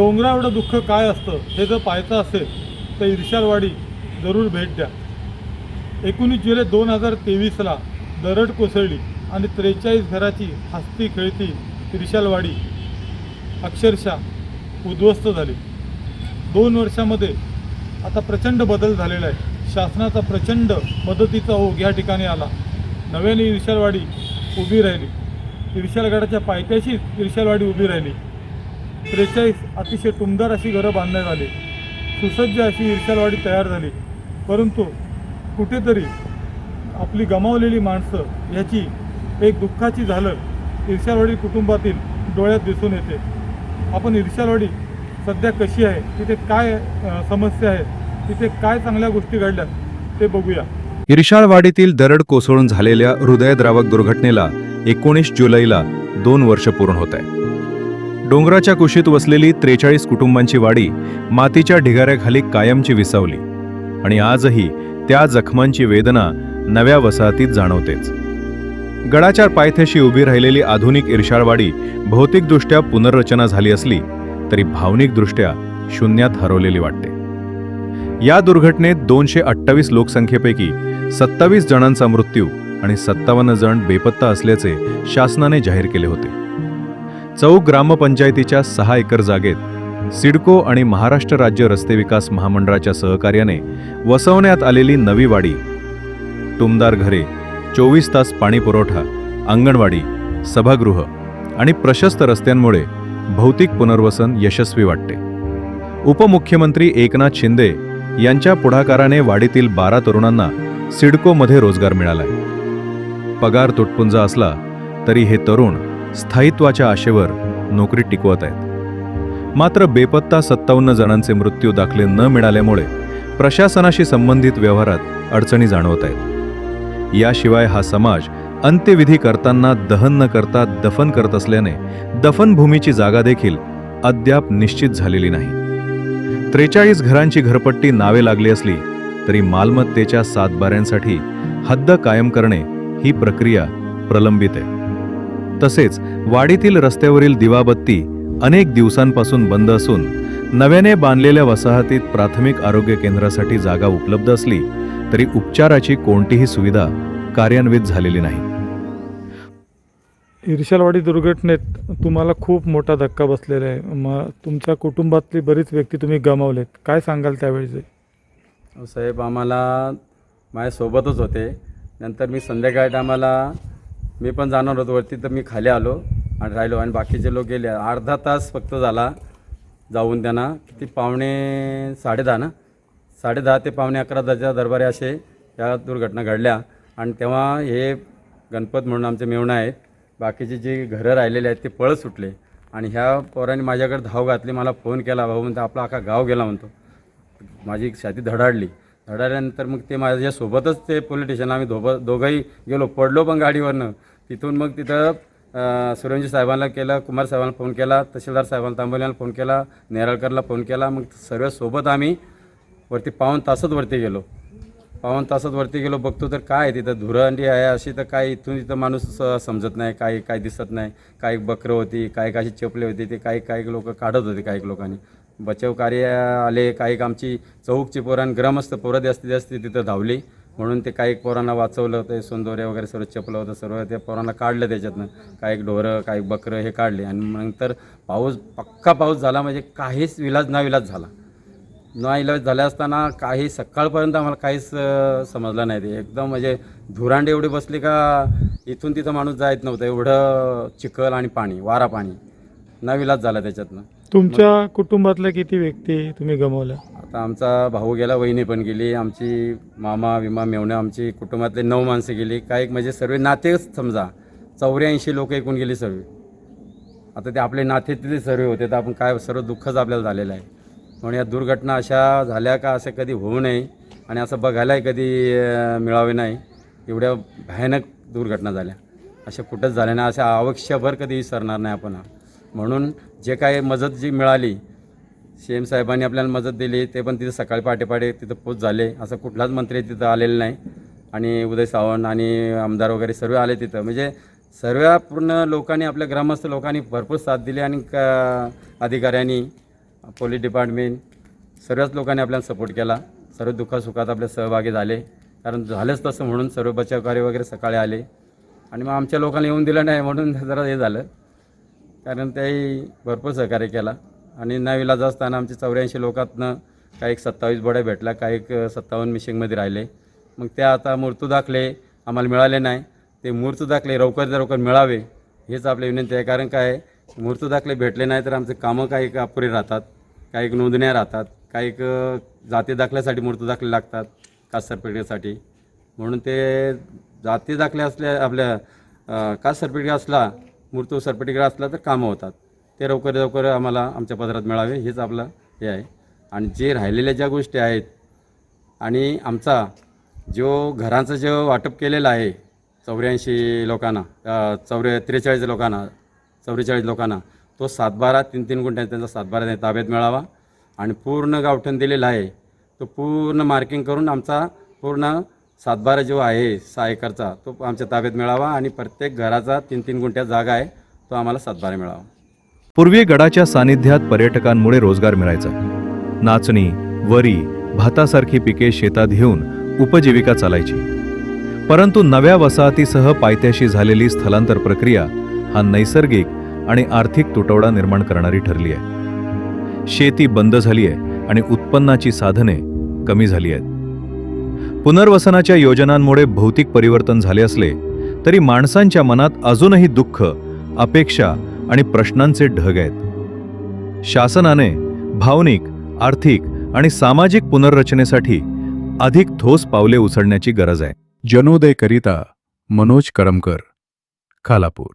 डोंगरा एवढं दुःख काय असतं? हे जर पाहायचं असेल तर इर्शालवाडी जरूर भेट द्या. एकोणीस जुलै दोन हजार तेवीसला दरड कोसळली आणि त्रेचाळीस घराची हस्ती खेळती इर्शालवाडी अक्षरशः उद्ध्वस्त झाली. दोन वर्षामध्ये आता प्रचंड बदल झालेला आहे. शासनाचा प्रचंड मदतीचा ओघ या ठिकाणी आला. नव्याने इर्शालवाडी उभी राहिली. इर्शालगडाच्या पायथ्याशीच इर्शालवाडी उभी राहिली. त्रेचाळीस अतिशय टुमदार अशी घरं बांधण्यात आली. सुसज्ज अशी इर्शालवाडी तयार झाली. परंतु कुठेतरी आपली गमावलेली माणसं याची एक दुःखाची झालं इर्शालवाडी कुटुंबातील डोळ्यात दिसून येते. आपण इर्शालवाडी सध्या कशी आहे? तिथे काय समस्या आहेत तिथे काय चांगल्या गोष्टी घडल्या? ते बघूया. ईर्षाळवाडीतील दरड कोसळून झालेल्या हृदयद्रावक दुर्घटनेला एकोणीस जुलैला दोन वर्ष पूर्ण होत आहे. डोंगराच्या कुशीत वसलेली त्रेचाळीस कुटुंबांची वाडी मातीच्या ढिगाऱ्याखाली कायमची विसावली. आणि आजही त्या जखमांची वेदना नव्या वसाहतीत जाणवतेच. गडाच्या पायथ्याशी उभी राहिलेली आधुनिक इर्शाळवाडी भौतिकदृष्ट्या पुनर्रचना झाली असली तरी भावनिकदृष्ट्या शून्यात हरवलेली वाटते. या दुर्घटनेत दोनशे अठ्ठावीस लोकसंख्येपैकी सत्तावीस जणांचा मृत्यू आणि सत्तावन्न जण बेपत्ता असल्याचे शासनाने जाहीर केले होते. चौक ग्रामपंचायतीच्या सहा एकर जागेत सिडको आणि महाराष्ट्र राज्य रस्ते विकास महामंडळाच्या सहकार्याने वसवण्यात आलेली नवी वाडी टुमदार घरे चोवीस तास पाणीपुरवठा अंगणवाडी सभागृह आणि प्रशस्त रस्त्यांमुळे भौतिक पुनर्वसन यशस्वी वाटते. उपमुख्यमंत्री एकनाथ शिंदे यांच्या पुढाकाराने वाडीतील बारा तरुणांना सिडकोमध्ये रोजगार मिळालाय. पगार तुटपुंजा असला तरी हे तरुण स्थायित्वाच्या आशेवर नोकरी टिकवत आहेत. मात्र बेपत्ता सत्तावन्न जणांचे मृत्यू दाखले न मिळाल्यामुळे प्रशासनाशी संबंधित व्यवहारात अडचणी जाणवत आहेत. याशिवाय हा समाज अंत्यविधी करताना दहन न करता दफन करत असल्याने दफनभूमीची जागा देखील अद्याप निश्चित झालेली नाही. त्रेचाळीस घरांची घरपट्टी नावे लागली असली तरी मालमत्तेच्या सातबाऱ्यांसाठी हद्द कायम करणे ही प्रक्रिया प्रलंबित आहे. तसेच वाडीतील रस्त्यावरील दिवाबत्ती अनेक दिवसांपासून बंद असून नव्याने बांधलेल्या वसाहतीत प्राथमिक आरोग्य केंद्रासाठी जागा उपलब्ध असली तरी उपचाराची कोणतीही सुविधा कार्यान्वित झालेली नाही. इर्शालवाडी दुर्घटनेत तुम्हाला खूप मोठा धक्का बसलेला आहे. मग तुमच्या कुटुंबातली बरीच व्यक्ती तुम्ही गमावलेत. काय सांगाल त्यावेळेचे साहेब आम्हाला माझ्यासोबतच होते. नंतर मी संध्याकाळी टायमाला मी पण जाणार होतो. वरती तर मी खाली आलो आणि राहिलो. आणि बाकीचे लोक गेले. अर्धा तास फक्त झाला जाऊन त्यांना. किती? पावणे साडेदहा ना? साडेदहा ते पावणे अकरा दर्जा दरबारी असे या दुर्घटना घडल्या. आणि तेव्हा हे गणपत म्हणून आमचे मेवणं आहेत. बाकीचे जे घरं राहिलेले आहेत ते पळत सुटले. आणि ह्या पोरांनी माझ्याकडे धाव घातली. मला फोन केला. भाऊ म्हणतो आपला अख्खा गाव गेला म्हणतो. माझी छाती धडाडली. धडाडल्यानंतर मग ते माझ्यासोबतच ते पोलीस स्टेशनला आम्ही दोघं दोघंही गेलो. पडलो पण गाडीवरनं. तिथून मग तिथं अं, सुरंजी साहेबांना केलं कुमार साहेबांना फोन केला तहसीलदार साहेबांना तांबोलीला फोन केला नेरळकरला फोन केला मग सर्व सोबत आम्ही वरती पाऊन तासच वरती गेलो. पाऊन तासात वरती गेलो बघतो तर काय आहे तिथं धुरंडी आहे अशी तर काय इथून तिथं माणूस समजत नाही काही काय दिसत नाही काही बकरं होती काही काही चपले होते ते काही काही लोक काढत होते काही लोकांनी. बचाव कार्य आले काही आमची चौकची पोरां ग्रामस्थ पोरं जास्तीत जास्त तिथं धावली. म्हणून ते काही पोरांना वाचवलं ते सोंदोरे वगैरे सर्व चपलं होतं सर्व ते पोरांना काढलं त्याच्यातनं. काही ढोरं काही बकरं हे काढले. आणि नंतर पाऊस पक्का पाऊस झाला म्हणजे काहीच विलाज ना विलाज झाला. ना इलाज झाल्या असताना काही सकाळपर्यंत आम्हाला काहीच समजलं नाही ते. एकदम म्हणजे धुरांडे एवढी बसली का इथून तिथं माणूस जायत नव्हतं. एवढं चिखल आणि पाणी वारा पाणी. ना विलाज झाला त्याच्यातनं. तुमच्या कुटुंबातल्या किती व्यक्ती तुम्ही गमावल्या? आता आमचा भाऊ गेला वहिनी पण गेली आमची मामा विमा मेवणं आमची कुटुंबातले नऊ माणसं गेली. काही म्हणजे सर्व नातेच समजा चौऱ्याऐंशी लोक एकूण गेली सर्व. आता ते आपले नातेतले सर्व होते तर आपण काय सर्व दुःखच आपल्याला झालेलं आहे. म्हणून या दुर्घटना अशा झाल्या का असं कधी होऊ नये आणि असं बघायलाही कधी मिळावे नाही एवढ्या भयानक दुर्घटना झाल्या. अशा कुठंच झाल्या नाही अशा आवश्यभर कधी विसरणार नाही आपण म्हणून जे काय मदत जी मिळाली सी एम साहेबांनी आपल्याला मदत दिली ते पण तिथं सकाळी पहाटे पहाटे तिथं पोच झाले असं कुठलाच मंत्री तिथं आलेला नाही. आणि उदय सावंत आणि आमदार वगैरे सर्व आले तिथं. म्हणजे सर्व पूर्ण लोकांनी आपल्या ग्रामस्थ लोकांनी भरपूर साथ दिली आणि क अधिकाऱ्यांनी पोलीस डिपार्टमेंट सर्वच लोकांनी आपल्याला सपोर्ट केला. सर्व दुःखासुखात आपले सहभागी झाले. कारण झालंच तसं म्हणून सर्व बचाव वगैरे सकाळी आले. आणि मग आमच्या लोकांना येऊन दिलं नाही म्हणून जरा हे झालं. कारण त्याही भरपूर सहकार्य केला. आणि नाविलाज असताना आमचे चौऱ्याऐंशी लोकातनं काही एक सत्तावीस बड्या भेटल्या काही एक सत्तावन्न मिशिंगमध्ये राहिले. मग त्या आता मृत्यू दाखले आम्हाला मिळाले नाही. ते मृत्यू दाखले लवकर लवकर मिळावे हेच आपली विनंती आहे. कारण काय आहे, मृत्यू दाखले भेटले नाही तर आमचे कामं काही अपुरे राहतात काही एक नोंदण्या राहतात काही जाती दाखल्यासाठी मृत्यू दाखले लागतात कास्ट सर्टिफिकेटसाठी म्हणून ते जाती दाखले असल्या आपल्या कास्ट सर्टिफिकेट असला मृत्यू सरपटीकडे असला तर कामं होतात. ते लवकर लवकर आम्हाला आमच्या पदरात मिळावे हेच आपलं हे आहे. आणि जे राहिलेल्या ज्या गोष्टी आहेत आणि आमचा जो घरांचं जो वाटप केलेलं आहे चौऱ्याऐंशी लोकांना चौऱ्या त्रेचाळीस लोकांना चौवेचाळीस लोकांना तो सातबारा तीन तीन गुंठ्यांचा त्यांचा सातबारा ताब्यात मिळावा. आणि पूर्ण गावठण दिलेला आहे तो पूर्ण मार्किंग करून आमचा पूर्ण सातबारा जो आहे सहा एकरचा तो आमच्या ताब्यात मिळावा आणि प्रत्येक घराचा तीन तीन गुंठ्या जागा आहे तो आम्हाला सातबारा मिळावा. पूर्वी गडाच्या सानिध्यात पर्यटकांमुळे रोजगार मिळायचा. नाचणी वरी भातासारखी पिके शेतात घेऊन उपजीविका चालायची. परंतु नव्या वसाहतीसह पायथ्याशी झालेली स्थलांतर प्रक्रिया हा नैसर्गिक आणि आर्थिक तुटवडा निर्माण करणारी ठरली आहे. शेती बंद झाली आहे आणि उत्पन्नाची साधने कमी झाली आहेत. पुनर्वसनाच्या योजनांमुळे भौतिक परिवर्तन झाले असले तरी माणसांच्या मनात अजूनही दुःख अपेक्षा आणि प्रश्नांचे ढग आहेत. शासनाने भावनिक आर्थिक आणि सामाजिक पुनर्रचनेसाठी अधिक ठोस पावले उचलण्याची गरज आहे. जनोदय करिता मनोज करमकर खालापूर.